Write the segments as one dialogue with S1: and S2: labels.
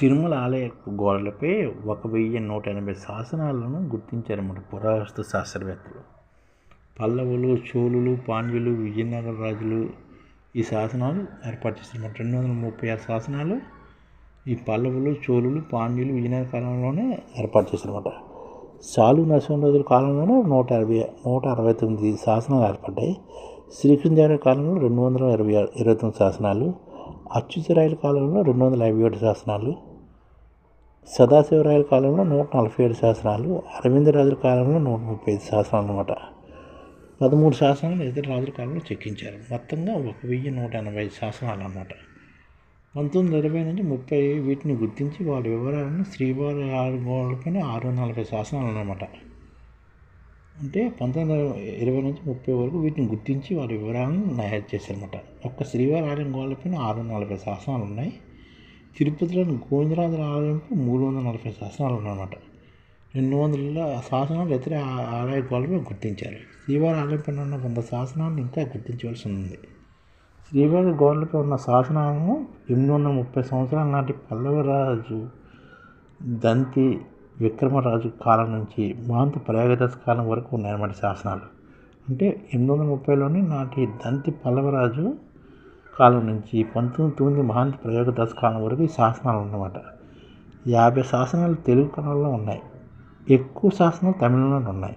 S1: తిరుమల ఆలయ గోడలపై ఒక వెయ్యి నూట ఎనభై శాసనాలను గుర్తించారన్నమాట పురావస్తు శాస్త్రవేత్తలు. పల్లవులు చోళులు పాండ్యులు విజయనగర రాజులు ఈ శాసనాలు ఏర్పాటు చేశారన్నమాట. రెండు వందల ముప్పై ఆరు శాసనాలు ఈ పల్లవులు చోళులు పాండ్యులు విజయనగర కాలంలోనే ఏర్పాటు చేశారన్నమాట. సాలు నరసింహరాజుల కాలంలోనే నూట అరవై నూట అరవై తొమ్మిది శాసనాలు ఏర్పడ్డాయి. శ్రీకృష్ణదేవరాయ కాలంలో రెండు వందల ఇరవై ఇరవై తొమ్మిది శాసనాలు. అచ్యుతరాయల కాలంలో రెండు వందల యాభై ఏడు శాసనాలు. సదాశివరాయల కాలంలో నూట నలభై ఏడు శాసనాలు అరవిందరాజుల కాలంలో నూట ముప్పై ఐదు శాసనాలు అనమాట పదమూడు శాసనాలు ఇతర రాజుల కాలంలో చెక్కించారు. మొత్తంగా ఒక వెయ్యి నూట ఎనభై ఐదు శాసనాలు అన్నమాట. పంతొమ్మిది ఇరవై నుంచి ముప్పై వీటిని గుర్తించి వాళ్ళ వివరాలను శ్రీవారి ఆరు గోడలపైన ఆరు వందల నలభై శాసనాలు అన్నమాట. అంటే పంతొమ్మిది ఇరవై నుంచి ముప్పై వరకు వీటిని గుర్తించి వాళ్ళ వివరాలను నమోదు చేశారన్నమాట. ఒక్క శ్రీవారి ఆలయం గోడలపైన ఆరు వందల నలభై శాసనాలు ఉన్నాయి. తిరుపతిలోని గోవిందరాజుల ఆలయంకు మూడు వందల నలభై శాసనాలు ఉన్నాయన్నమాట రెండు వందల శాసనాలు ఇతర ఆలయ గోడలపై గుర్తించారు. శ్రీవారి ఆలయంపై ఉన్న వంద శాసనాలను ఇంకా గుర్తించవలసి ఉంది. శ్రీవారి గోడలపై ఉన్న శాసనాలను ఎనిమిది వందల ముప్పై సంవత్సరాల నాటి పల్లవరాజు దంతి విక్రమరాజు కాలం నుంచి మహంత ప్రయోగదశ కాలం వరకు ఉన్నాయన్నమాట శాసనాలు. అంటే ఎనిమిది వందల ముప్పైలోని నాటి దంతి పల్లవరాజు కాలం నుంచి పంతొమ్మిది తొమ్మిది మహాంత ప్రయోగ దశకాలం వరకు ఈ శాసనాలు ఉన్నమాట. యాభై శాసనాలు తెలుగు కన్నడలో ఉన్నాయి. ఎక్కువ శాసనాలు తమిళనాడు ఉన్నాయి.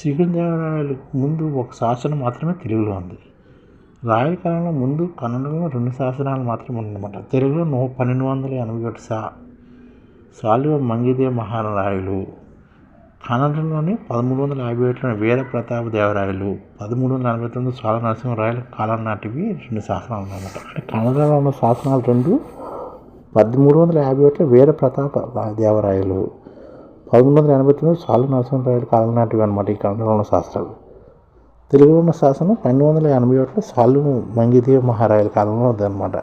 S1: శ్రీకృష్ణదేవరాయలకు ముందు ఒక శాసనం మాత్రమే తెలుగులో ఉంది. రాయల కాలంలో ముందు కన్నడలో రెండు శాసనాలు మాత్రమే ఉన్నమాట. తెలుగులో నూ పన్నెండు వందల ఎనభై ఒకటి సా సాలివ మంగిదేవ మహారాయలు కన్నడంలోని పదమూడు వందల యాభై ఏడులోని వీర ప్రతాప దేవరాయలు పదమూడు వందల నలభై తొమ్మిది సోళ నరసింహరాయల కాలం నాటివి రెండు శాసనాలు ఉన్నాయన్నమాట అంటే కన్నడలో ఉన్న శాసనాలు రెండు పదమూడు వందల యాభై ఒకటిలో వీర ప్రతాప దేవరాయలు పదమూడు వందల ఎనభై తొమ్మిది సాలు నరసింహరాయల కాలం నాటివి అనమాట ఈ కన్నడలో ఉన్న శాస్త్రాలు తెలుగులో ఉన్న శాసనం పన్నెండు వందల ఎనభై ఒకటిలో సాలు మంగిదేవ మహారాయల కాలంలో ఉందన్నమాట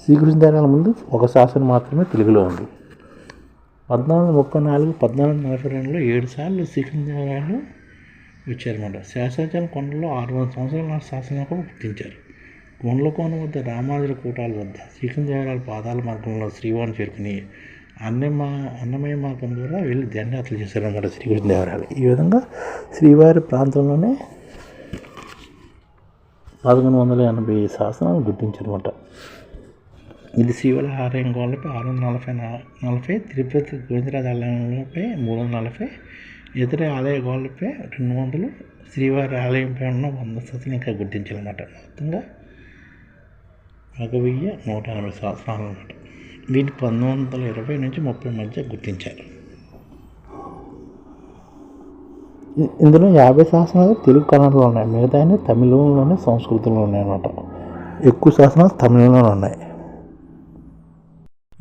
S1: శ్రీకృష్ణదేవరాయల ముందు ఒక శాసనం మాత్రమే తెలుగులో ఉంది. పద్నాలుగు ముప్పై నాలుగు పద్నాలుగు నలభై రెండులో ఏడు సార్లు శ్రీకృష్ణదేవరాయలు వచ్చారన్నమాట. శేషాచలం కొండలో ఆరు వందల సంవత్సరాల నాటి శాసనం గుర్తించారు. గుండ్లకోన వద్ద రామానుజుల కూటాల వద్ద శ్రీకృష్ణదేవరాయల పాదాల మార్గంలో శ్రీవారిని చేరుకుని అన్నమా అన్నమయ మార్గం ద్వారా వెళ్ళి దండయాత్రలు చేశారన్నమాట శ్రీకృష్ణదేవరాయలు ఈ విధంగా శ్రీవారి ప్రాంతంలోనే పదకొండు వందల ఎనభై శాసనాలు గుర్తించారన్నమాట. ఇది శ్రీవల ఆలయం గోడలపై ఆరు వందల నలభై నలభై తిరుపతి గోవిందరాజ ఆలయంపై మూడు వందల నలభై ఇతర ఆలయ గోడలపై రెండు వందలు శ్రీవారి ఆలయంపై ఉన్న వంద శాతం ఇంకా గుర్తించాలన్నమాట. మొత్తంగా ఒక వెయ్యి నూట ఎనభై సంవత్సరాలు అనమాట వీటిని పంతొమ్మిది వందల ఇరవై నుంచి ముప్పై మధ్య గుర్తించారు. ఇందులో యాభై శాసనాలు తెలుగు కన్నడలో ఉన్నాయి. మిగతా తమిళంలోనే సంస్కృతంలో ఉన్నాయన్నమాట ఎక్కువ శాసనాలు తమిళంలోనే ఉన్నాయి.